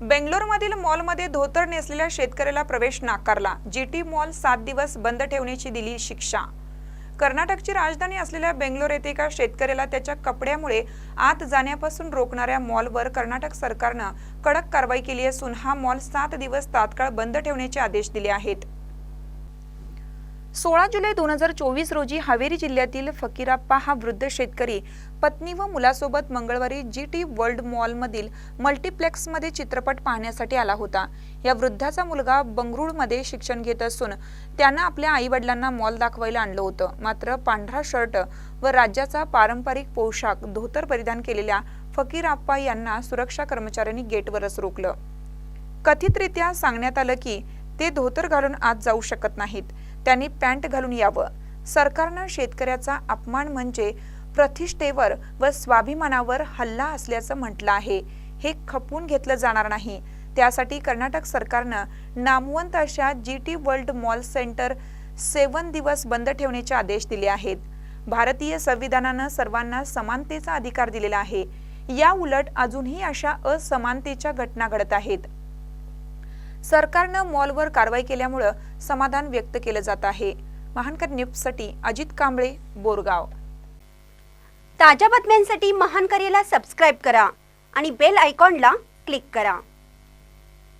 बेंगलोरमधील मॉलमध्ये धोतर नेसलेल्या शेतकऱ्याला प्रवेश नाकारला. जीटी मॉल सात दिवस बंद ठेवण्याची दिली शिक्षा. कर्नाटकची राजधानी असलेल्या बेंगलोर येथे एका शेतकऱ्याला त्याच्या कपड्यामुळे आत जाण्यापासून रोखणाऱ्या मॉलवर कर्नाटक सरकारनं कडक कारवाई केली असून हा मॉल सात दिवस तात्काळ बंद ठेवण्याचे आदेश दिले आहेत. सोळा जुलै दोन हजार चोवीस रोजी हावेरी जिल्ह्यातील फकीराप्पा हा वृद्ध शेतकरी पत्नी व मुलासोबत मंगळवारी जी टी वर्ल्ड मॉलमधील मल्टिप्लेक्समध्ये चित्रपट पाहण्यासाठी आला होता. या वृद्धाचा मुलगा बंगळुरूमध्ये शिक्षण घेत असून त्यानं आपल्या आईवडिलांना मॉल दाखवायला आणलं होतं. मात्र पांढरा शर्ट व राज्याचा पारंपरिक पोशाख धोतर परिधान केलेल्या फकीराप्पा यांना सुरक्षा कर्मचाऱ्यांनी गेटवरच रोखलं. कथितरित्या सांगण्यात आलं की ते धोतर घालून आत जाऊ शकत नाहीत. त्यांनी पॅन्ट घालून यावं. सरकारनं शेतकऱ्याचा अपमान म्हणजे प्रतिष्ठेवर व स्वाभिमानावर हल्ला असल्याचं म्हटलं आहे. हे खपून घेतलं जाणार नाही. त्यासाठी कर्नाटक सरकारनं नामवंत अशा G T world mall centre seven दिवस बंद ठेवण्याचे आदेश दिले आहेत. भारतीय संविधानानं सर्वांना समानतेचा अधिकार दिलेला आहे. या उलट अजूनही अशा असमानतेच्या घटना घडत आहेत. सरकारनं मॉलवर कारवाई केल्यामुळं समाधान व्यक्त केलं जात आहे. महानकर न्यूजसाठी अजित कांबळे बोरगाव. ताज्या बातम्यांसाठी महान सबस्क्राईब करा आणि बेल आयकॉनला क्लिक करा.